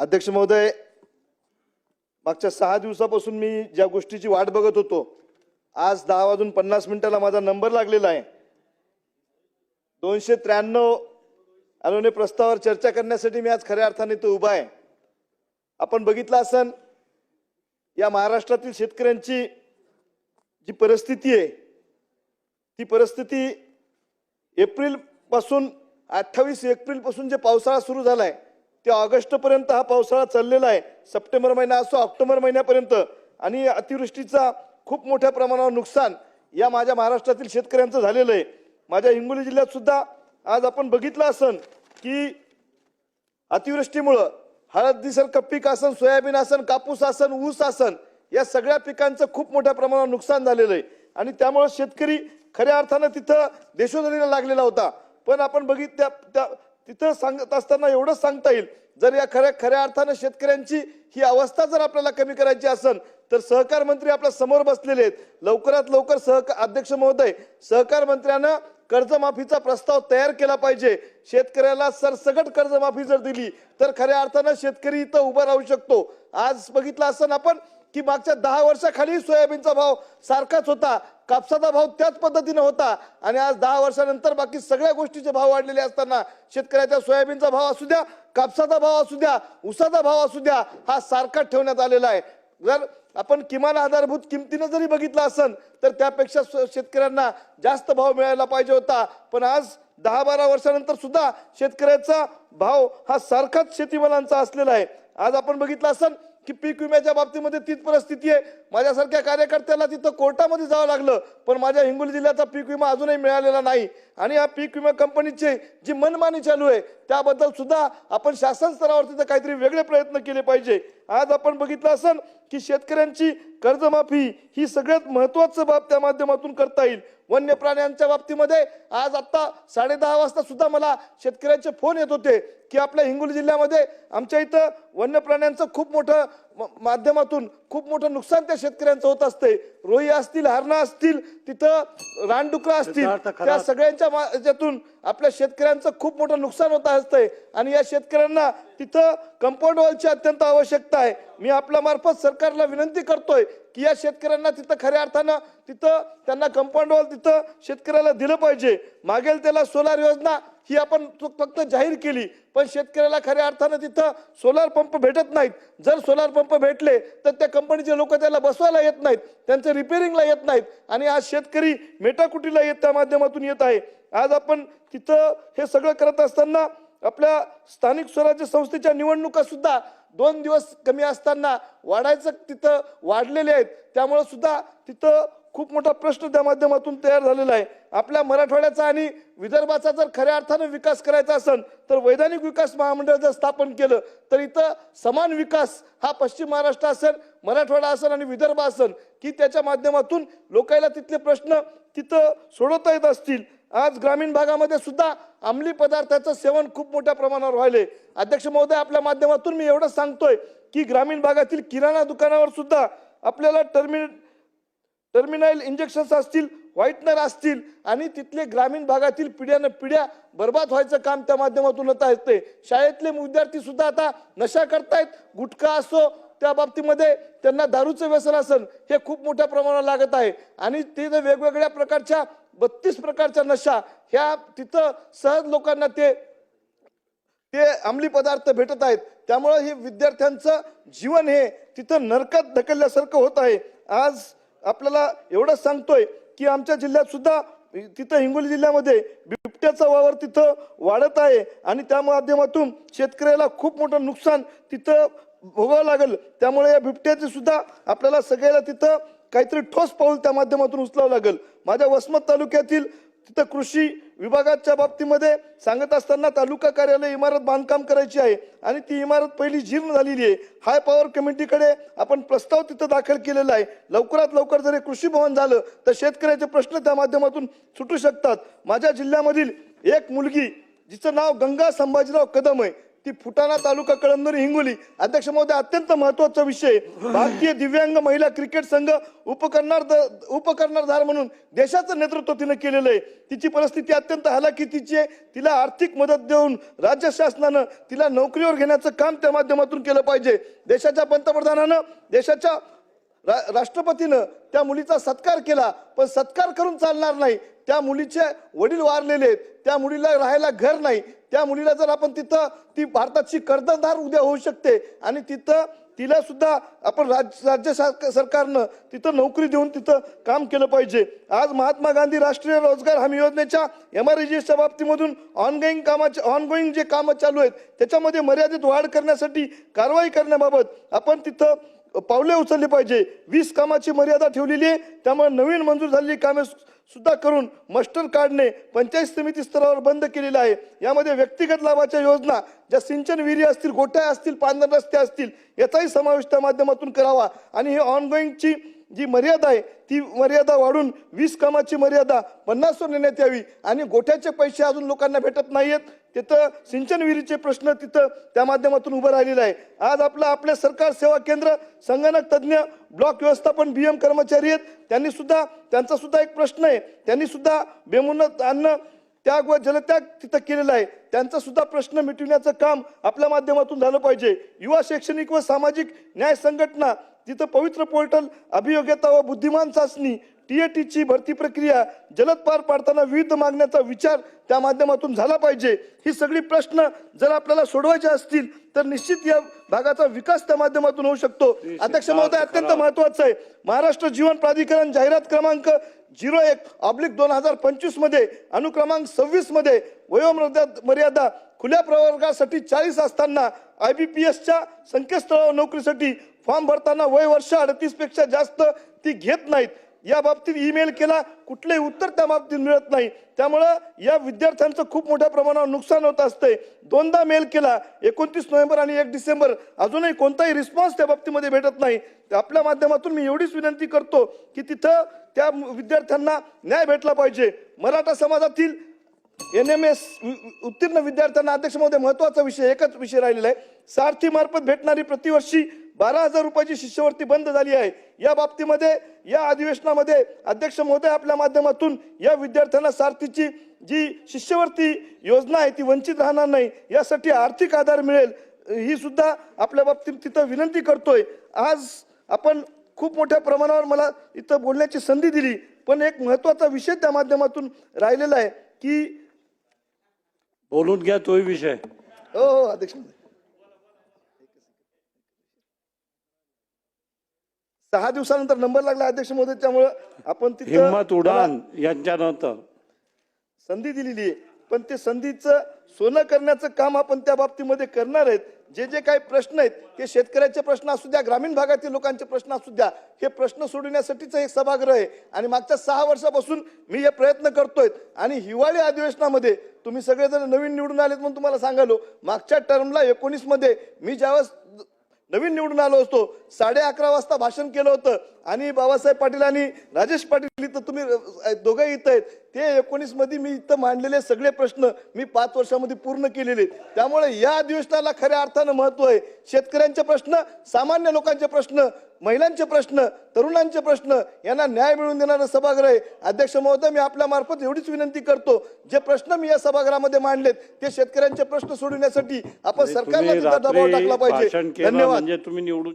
अध्यक्ष महोदय मागच्या सहा दिवसापासून मी ज्या गोष्टीची वाट बघत होतो आज दहा वाजून पन्नास मिनिटाला माझा नंबर लागलेला आहे. दोनशे त्र्याण्णव अनुने प्रस्तावावर चर्चा करण्यासाठी मी आज खऱ्या अर्थाने तो उभा आहे. आपण बघितलं असन या महाराष्ट्रातील शेतकऱ्यांची जी परिस्थिती आहे ती परिस्थिती एप्रिलपासून अठ्ठावीस एप्रिलपासून जे पावसाळा सुरू झाला आहे ते ऑगस्टपर्यंत हा पावसाळा चाललेला आहे. सप्टेंबर महिना असो ऑक्टोबर महिन्यापर्यंत. आणि अतिवृष्टीचा खूप मोठ्या प्रमाणावर नुकसान या माझ्या महाराष्ट्रातील शेतकऱ्यांचं झालेलं आहे. माझ्या हिंगोली जिल्ह्यात सुद्धा आज आपण बघितलं असन की अतिवृष्टीमुळं हळदीसारखं पीक आसन सोयाबीन आसन कापूस आसन ऊस आसन या सगळ्या पिकांचं खूप मोठ्या प्रमाणावर नुकसान झालेलं आहे. आणि त्यामुळं शेतकरी खऱ्या अर्थानं तिथं देशोधडीला लागलेला होता. पण आपण बघित त्या त्या तिथं सांगत असताना एवढंच सांगता येईल. जर या खऱ्या खऱ्या अर्थानं शेतकऱ्यांची ही अवस्था जर आपल्याला कमी करायची असेल तर सहकार मंत्री आपल्यासमोर बसलेले आहेत. लवकरात लवकर सहकार अध्यक्ष महोदय सहकार मंत्र्यानं कर्जमाफीचा प्रस्ताव तयार केला पाहिजे. शेतकऱ्याला सरसकट कर्जमाफी जर दिली तर खऱ्या अर्थानं शेतकरी इथं उभा राहू शकतो. आज बघितलं असं आपण की मागच्या दहा वर्षाखाली सोयाबीनचा भाव सारखाच होता. कापसाचा भाव त्याच पद्धतीने होता आणि आज दहा वर्षानंतर बाकी सगळ्या गोष्टीचे भाव वाढलेले असताना शेतकऱ्याच्या सोयाबीनचा भाव असू द्या कापसाचा भाव असू द्या उसाचा भाव असू द्या हा सारखा ठेवण्यात आलेला आहे. जर आपण किमान आधारभूत किमतीनं जरी बघितलं असन तर त्यापेक्षा शेतकऱ्यांना जास्त भाव मिळायला पाहिजे होता. पण आज दहा बारा वर्षानंतर सुद्धा शेतकऱ्याचा भाव हा सारखाच शेतीमालांचा असलेला आहे. आज आपण बघितलं असन की पीक विम्याच्या बाबतीमध्ये तीच परिस्थिती आहे. माझ्यासारख्या कार्यकर्त्याला तिथं कोर्टामध्ये जावं लागलं पण माझ्या हिंगोली जिल्ह्याचा पीक विमा अजूनही मिळालेला नाही. आणि या पीक विमा कंपनीचे जी मनमानी चालू आहे त्याबद्दल सुद्धा आपण शासन स्तरावर तिथं काहीतरी वेगळे प्रयत्न केले पाहिजे. आज आपण बघितलं असन की शेतकऱ्यांची कर्जमाफी ही सगळ्यात महत्त्वाचं बाब त्या माध्यमातून करता येईल. वन्य प्राण्यांच्या बाबतीमध्ये आज आत्ता साडे वाजता सुद्धा मला शेतकऱ्यांचे फोन येत होते की आपल्या हिंगोली जिल्ह्यामध्ये आमच्या इथं वन्य प्राण्यांचं खूप मोठं माध्यमातून खूप मोठं नुकसान त्या शेतकऱ्यांचं होत असते रोही असतील हरणं असतील तिथं रानडुकरं असतील त्या सगळ्यांच्या याच्यातून आपल्या शेतकऱ्यांचं खूप मोठं नुकसान होत असतंय. आणि या शेतकऱ्यांना तिथं कंपाऊंड वॉलची अत्यंत आवश्यकता आहे. मी आपल्या मार्फत सरकारला विनंती करतोय की या शेतकऱ्यांना तिथं खऱ्या अर्थानं तिथं त्यांना कंपाऊंड वॉल तिथं शेतकऱ्याला दिलं पाहिजे. मागेल त्याला सोलार योजना ही आपण फक्त जाहीर केली. पण शेतकऱ्याला खऱ्या अर्थानं तिथं सोलार पंप भेटत नाहीत. जर सोलार पंप भेटले तर त्या कंपनीचे लोक त्याला बसवायला येत नाहीत. त्यांचं रिपेअरिंगला येत नाहीत. आणि आज शेतकरी मेटाकुटीला येत त्या माध्यमातून येत आहे. आज आपण तिथं हे सगळं करत असताना आपल्या स्थानिक स्वराज्य संस्थेच्या निवडणुका सुद्धा दोन दिवस कमी असताना वाढायचं तिथं वाढलेले आहेत. त्यामुळे सुद्धा तिथं खूप मोठा प्रश्न त्या माध्यमातून तयार झालेला आहे. आपल्या मराठवाड्याचा आणि विदर्भाचा जर खऱ्या अर्थानं विकास करायचा असेल तर वैधानिक विकास महामंडळ जर स्थापन केलं तर इथं समान विकास हा पश्चिम महाराष्ट्र असेल मराठवाडा असेल आणि विदर्भ असेल की त्याच्या माध्यमातून लोकायला तिथले प्रश्न तिथं सोडवता येत असतील. आज ग्रामीण भागामध्ये सुद्धा अंमली पदार्थाचं सेवन खूप मोठ्या प्रमाणावर व्हायले अध्यक्ष महोदय आपल्या माध्यमातून मी एवढं सांगतोय की ग्रामीण भागातील किराणा दुकानावर सुद्धा आपल्याला टर्मिन टर्मिनल इंजेक्शन्स असतील व्हाईटनर असतील आणि तिथले ग्रामीण भागातील पिढ्यानं पिढ्या बर्बाद व्हायचं काम त्या माध्यमातून होत असते शाळेतले विद्यार्थी सुद्धा आता नशा करतायत. गुटखा असो त्या बाबतीमध्ये त्यांना दारूचं व्यसन असन हे खूप मोठ्या प्रमाणावर लागत आहे. आणि ते वेगवेगळ्या प्रकारच्या बत्तीस प्रकारच्या नशा ह्या तिथं सहज लोकांना ते ते अंमली पदार्थ भेटत आहेत. त्यामुळे हे विद्यार्थ्यांचं जीवन हे तिथं नरकात ढकलल्यासारखं होत आहे. आज आपल्याला एवढंच सांगतोय की आमच्या जिल्ह्यात सुद्धा तिथं हिंगोली जिल्ह्यामध्ये बिबट्याचा वावर तिथं वाढत आहे आणि त्या माध्यमातून शेतकऱ्याला खूप मोठं नुकसान तिथं भोगावं लागेल. त्यामुळे या बिबट्याचे सुद्धा आपल्याला सगळ्याला तिथं काहीतरी ठोस पाऊल त्या माध्यमातून उचलावं लागेल. माझ्या वसमत तालुक्यातील तिथं कृषी विभागाच्या बाबतीमध्ये सांगत असताना तालुका कार्यालय इमारत बांधकाम करायची आहे आणि ती इमारत पहिली जीर्ण झालेली आहे. हाय पॉवर कमिटीकडे आपण प्रस्ताव तिथं दाखल केलेला आहे. लवकरात लवकर जर हे कृषी भवन झालं तर शेतकऱ्याचे प्रश्न त्या माध्यमातून सुटू शकतात. माझ्या जिल्ह्यामधील एक मुलगी जिचं नाव गंगा संभाजीराव कदम आहे ती फुटाणा तालुका कळमनुरी हिंगोली. अध्यक्ष महोदय अत्यंत महत्त्वाचा विषय. भारतीय दिव्यांग महिला क्रिकेट संघ उपकरणार उपकरणारधार म्हणून देशाचं नेतृत्व तिनं केलेलं आहे. तिची परिस्थिती अत्यंत हलाखीतीची आहे. तिला आर्थिक मदत देऊन राज्य शासनानं तिला नोकरीवर घेण्याचं काम त्या माध्यमातून केलं पाहिजे. देशाच्या पंतप्रधानानं देशाच्या रा- राष्ट्रपतीनं त्या मुलीचा सत्कार केला पण सत्कार करून चालणार नाही. त्या मुलीचे वडील वारलेले आहेत. त्या मुलीला राहायला घर नाही. त्या मुलीला जर आपण तिथं ती भारताची कर्जदार उद्या होऊ शकते आणि तिथं तिला सुद्धा आपण राज्य राज्य सरकारनं तिथं नोकरी देऊन तिथं काम केलं पाहिजे. आज महात्मा गांधी राष्ट्रीय रोजगार हमी योजनेच्या एम आर एजीएसच्या बाबतीमधून ऑनगोईंग कामाचे ऑनगोईंग जे कामं चालू आहेत त्याच्यामध्ये मर्यादित वाढ करण्यासाठी कारवाई करण्याबाबत आपण तिथं पावले उचलली पाहिजे. वीस कामाची मर्यादा ठेवलेली आहे त्यामुळे नवीन मंजूर झालेली कामे सुद्धा करून मस्टर कार्डने पंचायत समिती स्तरावर बंद केलेलं आहे. यामध्ये व्यक्तिगत लाभाच्या योजना ज्या सिंचन विहिरी असतील गोट्या असतील पांढर रस्ते असतील याचाही समावेश त्या माध्यमातून करावा. आणि ही ऑनगोईंगची जी मर्यादा आहे ती मर्यादा वाढून वीस कामाची मर्यादा पन्नासवर नेण्यात यावी. आणि गोठ्याचे पैसे अजून लोकांना भेटत नाही आहेत तिथं सिंचन विहिरीचे प्रश्न तिथं त्या माध्यमातून उभं राहिलेलं आहे. आज आपलं आपले सरकार सेवा केंद्र संगणक तज्ज्ञ ब्लॉक व्यवस्थापन बीएम कर्मचारी आहेत. त्यांनी सुद्धा त्यांचा सुद्धा एक प्रश्न आहे. त्यांनी सुद्धा बेमुनत अन्न त्याग व जलत्याग तिथं केलेला आहे. त्यांचा सुद्धा प्रश्न मिटविण्याचं काम आपल्या माध्यमातून झालं पाहिजे. युवा शैक्षणिक व सामाजिक न्याय संघटना तिथं पवित्र पोर्टल अभियोग्यता व बुद्धिमान चाचणी टीएटीची भरती प्रक्रिया जलद पार पाडताना विविध मागण्याचा विचार त्या माध्यमातून झाला पाहिजे. ही सगळी प्रश्न जर आपल्याला सोडवायचे असतील तर निश्चित या भागाचा विकास त्या माध्यमातून होऊ शकतो. अध्यक्ष महोदय अत्यंत महत्वाचं आहे. महाराष्ट्र जीवन प्राधिकरण जाहिरात क्रमांक झिरो एक ऑब्लिक दोन हजार पंचवीसमध्ये अनुक्रमांक सव्वीसमध्ये वयोमर्यादा मर्यादा खुल्या प्रवर्गासाठी चाळीस असताना आय बी पी एसच्या संकेतस्थळावर नोकरीसाठी फॉर्म भरताना वय वर्ष अडतीसपेक्षा जास्त ती घेत नाहीत. या बाबतीत ईमेल केला कुठलेही उत्तर त्या बाबतीत मिळत नाही. त्यामुळं या विद्यार्थ्यांचं खूप मोठ्या प्रमाणावर नुकसान होत असतंय. दोनदा मेल केला एकोणतीस नोव्हेंबर आणि एक डिसेंबर. अजूनही कोणताही रिस्पॉन्स त्या बाबतीमध्ये भेटत नाही. आपल्या माध्यमातून मी एवढीच विनंती करतो की तिथं त्या विद्यार्थ्यांना न्याय भेटला पाहिजे. मराठा समाजातील एन एम एस उत्तीर्ण विद्यार्थ्यांना अध्यक्ष महोदय महत्त्वाचा विषय एकच विषय राहिलेला आहे. सारथी मार्फत भेटणारी प्रतिवर्षी बारा हजार रुपयाची शिष्यवृत्ती बंद झाली आहे. या बाबतीमध्ये या अधिवेशनामध्ये अध्यक्ष महोदय आपल्या माध्यमातून या विद्यार्थ्यांना सारथीची जी शिष्यवृत्ती योजना आहे ती वंचित राहणार नाही यासाठी आर्थिक आधार मिळेल ही सुद्धा आपल्या बाबतीत तिथं विनंती करतोय. आज आपण खूप मोठ्या प्रमाणावर मला इथं बोलण्याची संधी दिली पण एक महत्त्वाचा विषय त्या माध्यमातून राहिलेला आहे की बोलून घ्या तोही विषय. हो हो अध्यक्ष. सहा दिवसानंतर नंबर लागला अध्यक्ष महोदय त्यामुळं आपण तिथं हिम्मत उडान यांच्यानंतर. संधी दिलेली आहे. पण ते संधीचं सोनं करण्याचं काम आपण त्या बाबतीमध्ये करणार आहेत. जे जे काही प्रश्न आहेत ते शेतकऱ्याचे प्रश्न असू द्या ग्रामीण भागातील लोकांचे प्रश्न असू द्या हे प्रश्न सोडवण्यासाठीच एक सभागृह आहे. आणि मागच्या सहा वर्षापासून मी हे प्रयत्न करतोय. आणि हिवाळी अधिवेशनामध्ये तुम्ही सगळेजण नवीन निवडून आलेत म्हणून तुम्हाला सांगालो मागच्या टर्मला एकोणीसमध्ये मी ज्यावेळेस नवीन निवडून आलो असतो. साडे अकरा वाजता भाषण केलं होतं. आणि बाबासाहेब पाटील आणि राजेश पाटील इथं तुम्ही दोघं इथं आहेत. ते एकोणीसमध्ये मी इथं मांडलेले सगळे प्रश्न मी पाच वर्षामध्ये पूर्ण केलेले. त्यामुळे या अधिवेशनाला खऱ्या अर्थानं महत्त्व आहे. शेतकऱ्यांचे प्रश्न सामान्य लोकांचे प्रश्न महिलांचे प्रश्न तरुणांचे प्रश्न यांना न्याय मिळवून देणारं सभागृह आहे. अध्यक्ष महोदय मी आपल्या मार्फत एवढीच विनंती करतो जे प्रश्न मी या सभागृहामध्ये मांडलेत ते शेतकऱ्यांचे प्रश्न सोडवण्यासाठी आपण सरकारला तुम्ही तिथं दबाव टाकला पाहिजे. धन्यवाद. म्हणजे तुम्ही निवडून